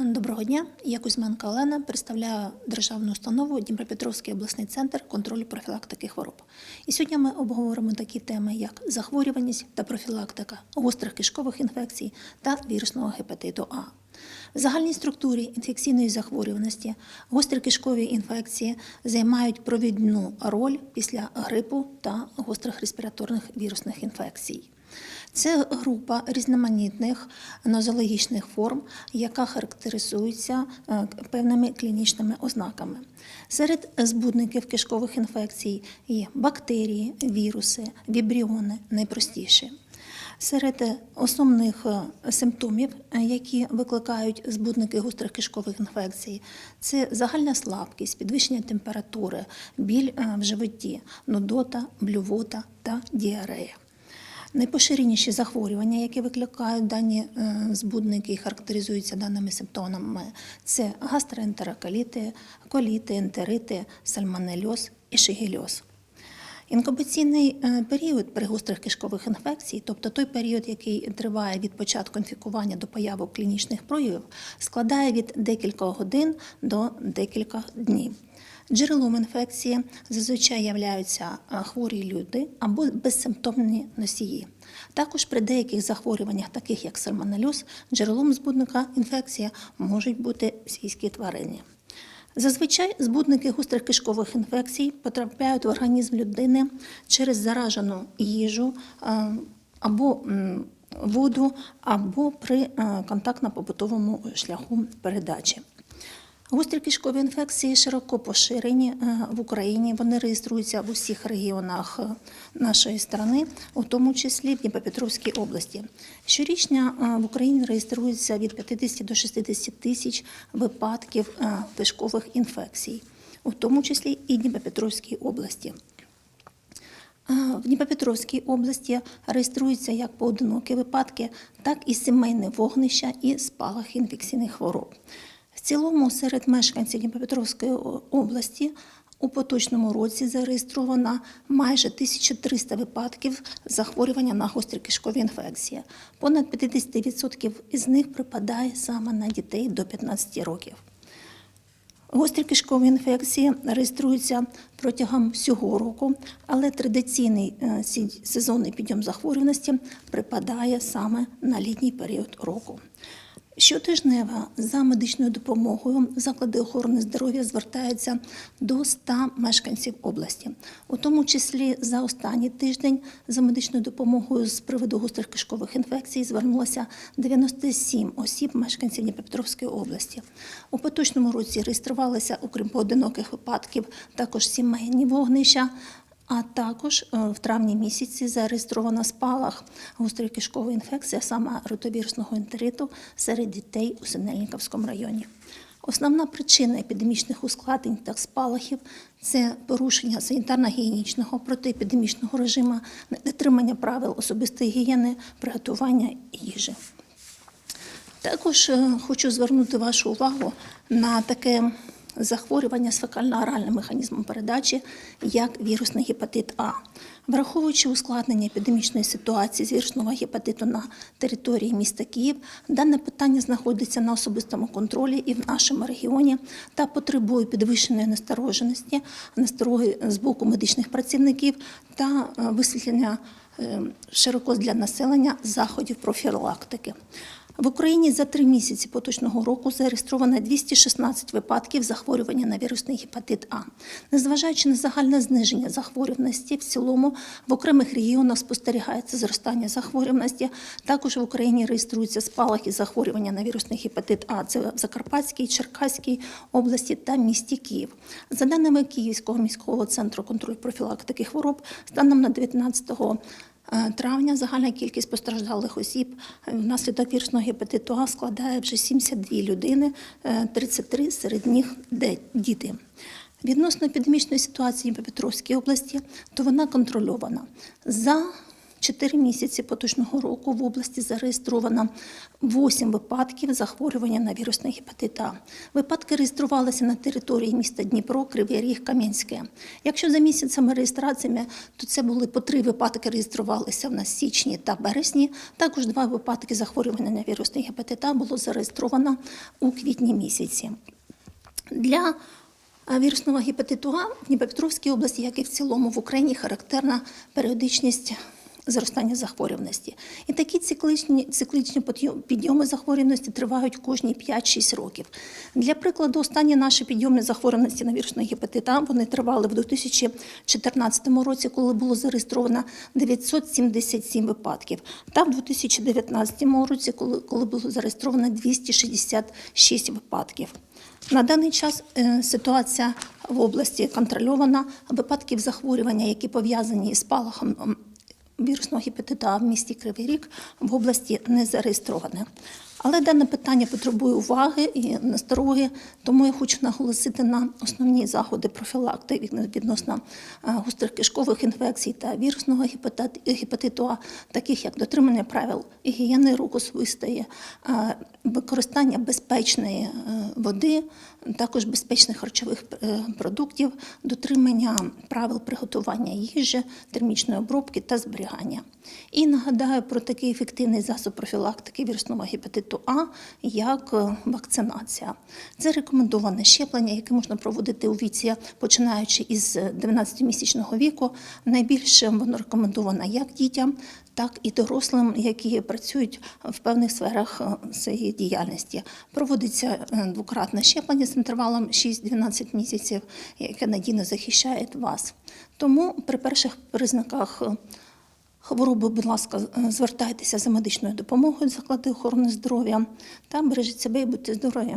Доброго дня, я Кузьменка Олена, представляю державну установу Дніпропетровський обласний центр контролю профілактики хвороб. І сьогодні ми обговоримо такі теми, як захворюваність та профілактика гострих кишкових інфекцій та вірусного гепатиту А. В загальній структурі інфекційної захворюваності гострі кишкові інфекції займають провідну роль після грипу та гострих респіраторних вірусних інфекцій. Це група різноманітних нозологічних форм, яка характеризується е, певними клінічними ознаками. Серед збудників кишкових інфекцій є бактерії, віруси, вібріони найпростіші. Серед основних е, симптомів, е, які викликають збудники гострих кишкових інфекцій, це загальна слабкість, підвищення температури, біль в животі, нудота, блювота та діарея. Найпоширеніші захворювання, які викликають дані е, збудники і характеризуються даними симптомами, це гастроентероколіти, коліти, ентерити, сальмонельоз і шигельоз. Інкубаційний е, період при гострих кишкових інфекцій, тобто той період, який триває від початку інфікування до появи клінічних проявів, складає від декількох годин до декількох днів. Джерелом інфекції зазвичай являються хворі люди або безсимптомні носії. Також при деяких захворюваннях, таких як сальмонельоз, джерелом збудника інфекції можуть бути свійські тварини. Зазвичай збудники гострих кишкових інфекцій потрапляють в організм людини через заражену їжу або воду, або при контактно-побутовому шляху передачі. Гострі кишкові інфекції широко поширені е, в Україні. Вони реєструються в усіх регіонах е, нашої країни, у тому числі в Дніпропетровській області. Щорічно е, в Україні реєструється від 50 до 60 тисяч випадків кишкових інфекцій, у тому числі і Дніпропетровській області. В Дніпропетровській області реєструються як поодинокі випадки, так і сімейне вогнища і спалахи інфекційних хвороб. Цілому серед мешканців Дніпропетровської області у поточному році зареєстровано майже 1300 випадків захворювання на гострі кишкові інфекції. Понад 50% із них припадає саме на дітей до 15 років. Гострі кишкові інфекції реєструються протягом всього року, але традиційний е, сезонний підйом захворюваності припадає саме на літній період року. Щотижнево за медичною допомогою заклади охорони здоров'я звертаються до 100 мешканців області, у тому числі за останній тиждень за медичною допомогою з приводу гострих кишкових інфекцій звернулося 97 осіб мешканців Дніпропетровської області. У поточному році реєструвалися, окрім поодиноких випадків, також сімейні вогнища. А також е, в травні місяці зареєстровано спалах гострої кишкової інфекції, саме ротовірусного ентериту серед дітей у Синельниковському районі. Основна причина епідемічних ускладнень та спалахів це порушення санітарно-гігієнічного протиепідемічного режиму, недотримання правил особистої гігієни, приготування їжі. Також е, хочу звернути вашу увагу на таке захворювання з фекально-оральним механізмом передачі, як вірусний гепатит А. Враховуючи ускладнення епідемічної ситуації з вірусного гепатиту на території міста Київ, дане питання знаходиться на особистому контролі і в нашому регіоні та потребує підвищеної настороженості, настороги з боку медичних працівників та е, висвітлення е, широко для населення заходів профілактики. В Україні за три місяці поточного року зареєстровано 216 випадків захворювання на вірусний гепатит А. Незважаючи на загальне зниження захворюваності, в цілому в окремих регіонах спостерігається зростання захворюваності. Також в Україні реєструються спалахи захворювання на вірусний гепатит А. Це в Закарпатській, Черкаській області та місті Київ. За даними Київського міського центру контролю профілактики хвороб, станом на 19 Е, травня загальна кількість постраждалих осіб е, внаслідок вірусного гепатиту А складає вже 72 людини, е, 33 серед них діти. Відносно епідемічної ситуації в Петровській області, то вона контрольована. За 4 місяці поточного року в області зареєстровано 8 випадків захворювання на вірусний гепатит А. Випадки реєструвалися на території міста Дніпро, Кривий Ріг, Кам'янське. Якщо за місяцями реєстраціями, то це були по три випадки реєструвалися в нас січні та березні. Також два випадки захворювання на вірусний гепатит А було зареєстровано у квітні місяці. Для вірусного гепатиту А в Дніпропетровській області, як і в цілому в Україні, характерна періодичність зростання захворюваності. І такі циклічні, циклічні підйоми захворюваності тривають кожні 5-6 років. Для прикладу, останні наші підйоми захворюваності на вірусний гепатит А вони тривали в 2014 році, коли було зареєстровано 977 випадків, та в 2019 році, коли, коли було зареєстровано 266 випадків. На даний час е, ситуація в області контрольована. Випадків захворювання, які пов'язані з спалахом м, вірусного гепатиту А в місті Кривий Ріг, в області не зареєстроване. Але дане питання потребує уваги і настороги, тому я хочу наголосити на основні заходи профілактики відносно е, гострих кишкових інфекцій та вірусного гепатит- гепатиту А, таких як дотримання правил гігієни рук особистої, е, використання безпечної е, води, також безпечних харчових продуктів, дотримання правил приготування їжі, термічної обробки та зберігання. І нагадаю про такий ефективний засоб профілактики вірусного гепатиту А, як е, вакцинація. Це рекомендоване щеплення, яке можна проводити у віці, починаючи із 12-місячного віку. Найбільше воно рекомендовано як дітям, так і дорослим, які працюють в певних сферах е, своєї діяльності. Проводиться е, двократне щеплення з інтервалом 6-12 місяців, яке надійно захищає вас. Тому при перших признаках хвороби, будь ласка, е, звертайтеся за медичною допомогою заклади охорони здоров'я та бережіть себе і будьте здорові.